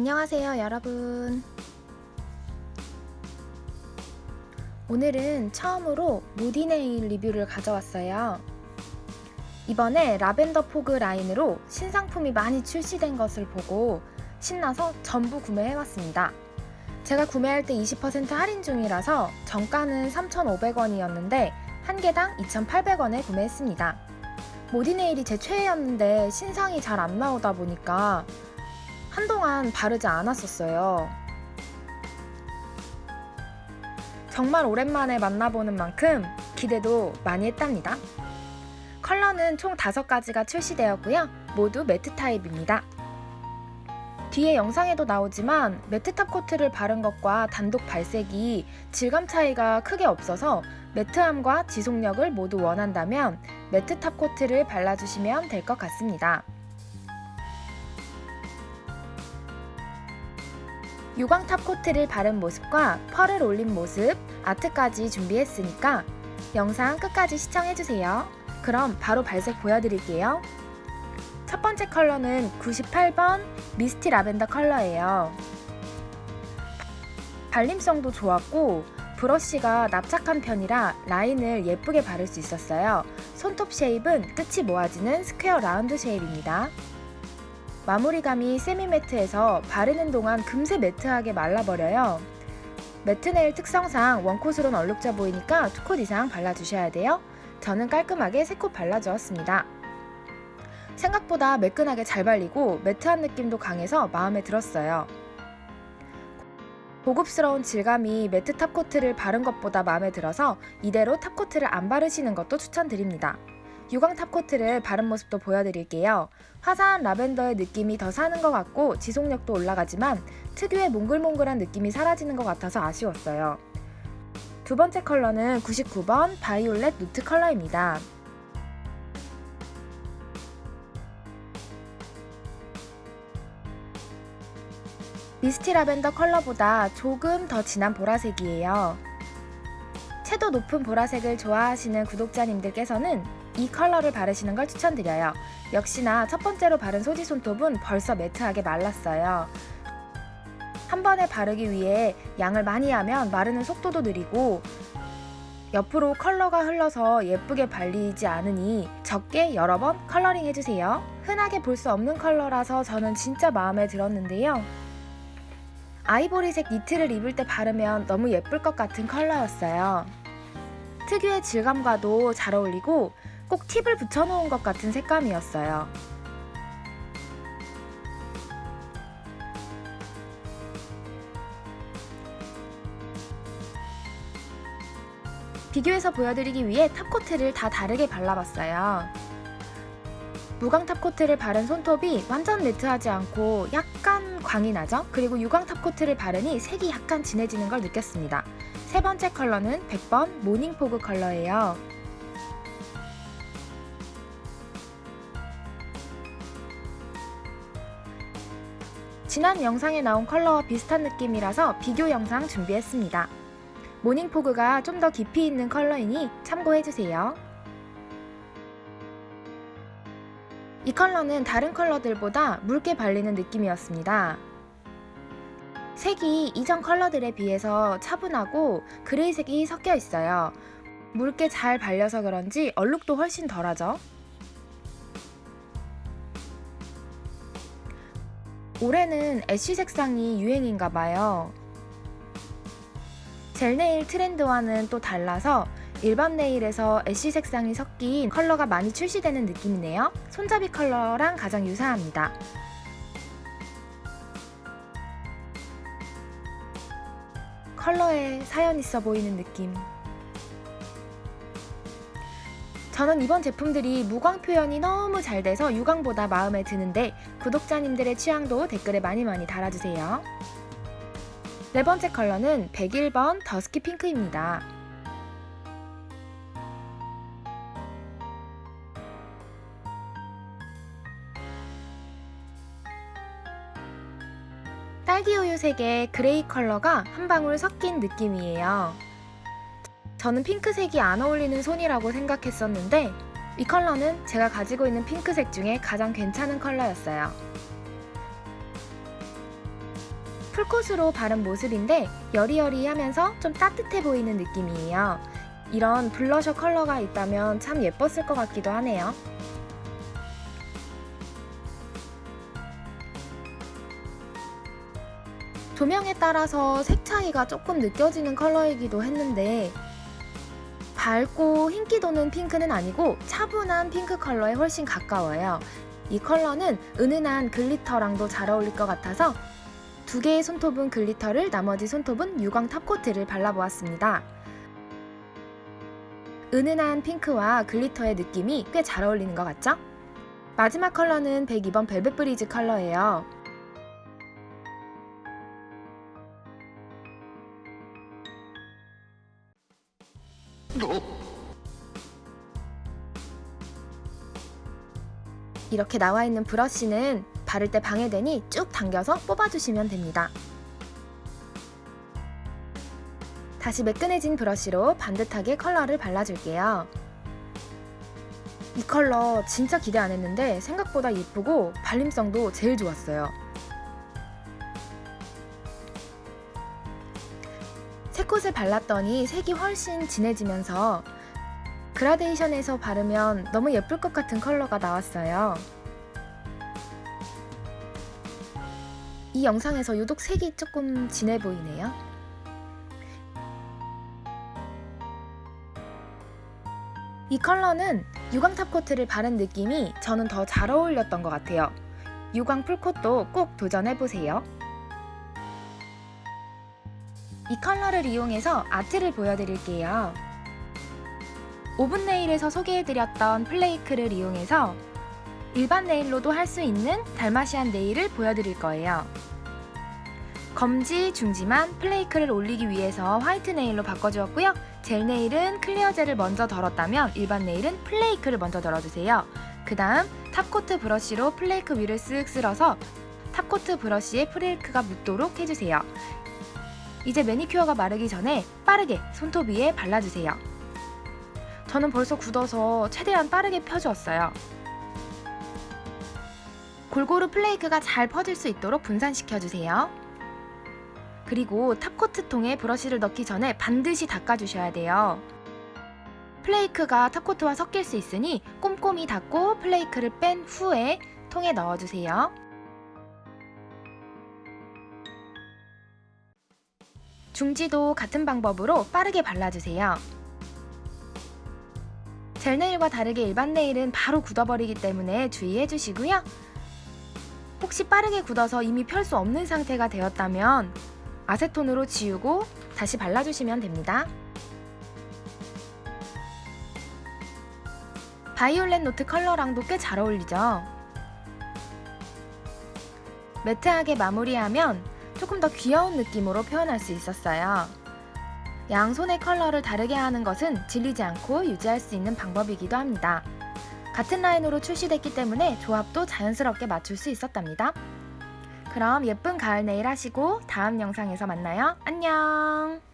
안녕하세요, 여러분. 오늘은 처음으로 무디네일 리뷰를 가져왔어요. 이번에 라벤더 포그 라인으로 신상품이 많이 출시된 것을 보고 신나서 전부 구매해왔습니다. 제가 구매할 때 20% 할인 중이라서 정가는 3,500원이었는데 한 개당 2,800원에 구매했습니다. 모디네일이 제 최애였는데 신상이 잘 안 나오다 보니까 한동안 바르지 않았었어요. 정말 오랜만에 만나보는 만큼 기대도 많이 했답니다. 컬러는 총 5가지가 출시되었고요. 모두 매트 타입입니다. 뒤에 영상에도 나오지만 매트 탑 코트를 바른 것과 단독 발색이 질감 차이가 크게 없어서 매트함과 지속력을 모두 원한다면 매트 탑 코트를 발라주시면 될 것 같습니다. 유광탑 코트를 바른 모습과 펄을 올린 모습, 아트까지 준비했으니까 영상 끝까지 시청해주세요. 그럼 바로 발색 보여드릴게요. 첫 번째 컬러는 98번 미스티 라벤더 컬러예요. 발림성도 좋았고 브러쉬가 납작한 편이라 라인을 예쁘게 바를 수 있었어요. 손톱 쉐입은 끝이 모아지는 스퀘어 라운드 쉐입입니다. 마무리감이 세미 매트해서 바르는 동안 금세 매트하게 말라버려요. 매트 네일 특성상 원콧으로는 얼룩져 보이니까 두 콧 이상 발라주셔야 돼요. 저는 깔끔하게 세 콧 발라주었습니다. 생각보다 매끈하게 잘 발리고 매트한 느낌도 강해서 마음에 들었어요. 고급스러운 질감이 매트 탑코트를 바른 것보다 마음에 들어서 이대로 탑코트를 안 바르시는 것도 추천드립니다. 유광 탑코트를 바른 모습도 보여드릴게요. 화사한 라벤더의 느낌이 더 사는 것 같고 지속력도 올라가지만 특유의 몽글몽글한 느낌이 사라지는 것 같아서 아쉬웠어요. 두 번째 컬러는 99번 바이올렛 누트 컬러입니다. 미스티 라벤더 컬러보다 조금 더 진한 보라색이에요. 채도 높은 보라색을 좋아하시는 구독자님들께서는 이 컬러를 바르시는 걸 추천드려요. 역시나 첫 번째로 바른 소지 손톱은 벌써 매트하게 말랐어요. 한 번에 바르기 위해 양을 많이 하면 마르는 속도도 느리고 옆으로 컬러가 흘러서 예쁘게 발리지 않으니 적게 여러 번 컬러링 해주세요. 흔하게 볼 수 없는 컬러라서 저는 진짜 마음에 들었는데요. 아이보리색 니트를 입을 때 바르면 너무 예쁠 것 같은 컬러였어요. 특유의 질감과도 잘 어울리고 꼭 팁을 붙여놓은 것 같은 색감이었어요. 비교해서 보여드리기 위해 탑코트를 다 다르게 발라봤어요. 무광 탑코트를 바른 손톱이 완전 매트하지 않고 약간 광이 나죠? 그리고 유광 탑코트를 바르니 색이 약간 진해지는 걸 느꼈습니다. 세 번째 컬러는 100번 모닝포그 컬러예요. 지난 영상에 나온 컬러와 비슷한 느낌이라서 비교 영상 준비했습니다. 모닝포그가 좀 더 깊이 있는 컬러이니 참고해주세요. 이 컬러는 다른 컬러들보다 묽게 발리는 느낌이었습니다. 색이 이전 컬러들에 비해서 차분하고 그레이색이 섞여 있어요. 묽게 잘 발려서 그런지 얼룩도 훨씬 덜하죠. 올해는 애쉬 색상이 유행인가 봐요. 젤 네일 트렌드와는 또 달라서 일반 네일에서 애쉬 색상이 섞인 컬러가 많이 출시되는 느낌이네요. 손잡이 컬러랑 가장 유사합니다. 컬러에 사연 있어 보이는 느낌. 저는 이번 제품들이 무광 표현이 너무 잘 돼서 유광보다 마음에 드는데 구독자님들의 취향도 댓글에 많이 많이 달아주세요. 네 번째 컬러는 101번 더스키 핑크입니다. 딸기 우유 색의 그레이 컬러가 한 방울 섞인 느낌이에요. 저는 핑크색이 안 어울리는 손이라고 생각했었는데 이 컬러는 제가 가지고 있는 핑크색 중에 가장 괜찮은 컬러였어요. 풀코스로 바른 모습인데 여리여리하면서 좀 따뜻해 보이는 느낌이에요. 이런 블러셔 컬러가 있다면 참 예뻤을 것 같기도 하네요. 조명에 따라서 색 차이가 조금 느껴지는 컬러이기도 했는데 밝고 흰기 도는 핑크는 아니고 차분한 핑크 컬러에 훨씬 가까워요. 이 컬러는 은은한 글리터랑도 잘 어울릴 것 같아서 두 개의 손톱은 글리터를 나머지 손톱은 유광 탑코트를 발라보았습니다. 은은한 핑크와 글리터의 느낌이 꽤 잘 어울리는 것 같죠? 마지막 컬러는 102번 벨벳 브리즈 컬러예요. 이렇게 나와 있는 브러쉬는 바를 때 방해되니 쭉 당겨서 뽑아주시면 됩니다. 다시 매끈해진 브러쉬로 반듯하게 컬러를 발라줄게요. 이 컬러 진짜 기대 안 했는데 생각보다 예쁘고 발림성도 제일 좋았어요. 새 콧을 발랐더니 색이 훨씬 진해지면서 그라데이션에서 바르면 너무 예쁠 것 같은 컬러가 나왔어요. 이 영상에서 유독 색이 조금 진해 보이네요. 이 컬러는 유광 탑코트를 바른 느낌이 저는 더 잘 어울렸던 것 같아요. 유광 풀코트도 꼭 도전해보세요. 이 컬러를 이용해서 아트를 보여드릴게요. 오븐 네일에서 소개해드렸던 플레이크를 이용해서 일반 네일로도 할 수 있는 달마시안 네일을 보여드릴 거예요. 검지, 중지만 플레이크를 올리기 위해서 화이트 네일로 바꿔주었고요. 젤 네일은 클리어 젤을 먼저 덜었다면 일반 네일은 플레이크를 먼저 덜어주세요. 그 다음 탑코트 브러쉬로 플레이크 위를 쓱 쓸어서 탑코트 브러쉬에 플레이크가 묻도록 해주세요. 이제 매니큐어가 마르기 전에 빠르게 손톱 위에 발라주세요. 저는 벌써 굳어서 최대한 빠르게 펴주었어요. 골고루 플레이크가 잘 퍼질 수 있도록 분산시켜주세요. 그리고 탑코트 통에 브러쉬를 넣기 전에 반드시 닦아주셔야 돼요. 플레이크가 탑코트와 섞일 수 있으니 꼼꼼히 닦고 플레이크를 뺀 후에 통에 넣어주세요. 중지도 같은 방법으로 빠르게 발라주세요. 젤 네일과 다르게 일반 네일은 바로 굳어버리기 때문에 주의해 주시고요. 혹시 빠르게 굳어서 이미 펼 수 없는 상태가 되었다면 아세톤으로 지우고 다시 발라주시면 됩니다. 바이올렛 노트 컬러랑도 꽤 잘 어울리죠? 매트하게 마무리하면 조금 더 귀여운 느낌으로 표현할 수 있었어요. 양손의 컬러를 다르게 하는 것은 질리지 않고 유지할 수 있는 방법이기도 합니다. 같은 라인으로 출시됐기 때문에 조합도 자연스럽게 맞출 수 있었답니다. 그럼 예쁜 가을 네일 하시고 다음 영상에서 만나요. 안녕!